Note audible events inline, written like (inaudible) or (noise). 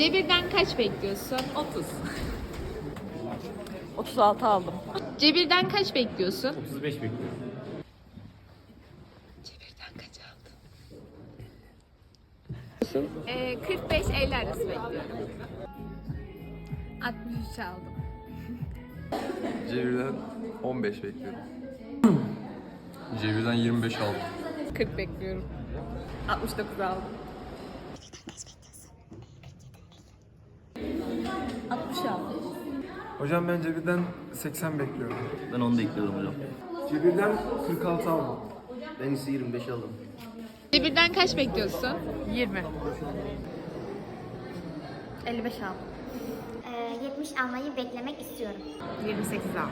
Cebir'den kaç bekliyorsun? 30. 36 (laughs) aldım. Cebir'den kaç bekliyorsun? 35 bekliyorum. Cebir'den kaç aldın? Ee, 45-50 arası bekliyorum. 63 aldım. (laughs) Cevir'den 15 bekliyorum. (laughs) Cevir'den 25 aldım. 40 bekliyorum. 69 aldım. Hocam ben Cebir'den 80 bekliyorum. Ben onu da ekliyorum hocam. Cebir'den 46 aldım. Ben ise 25 aldım. Cebir'den kaç bekliyorsun? 20. 55 aldım. 70 almayı beklemek istiyorum. 28 aldım.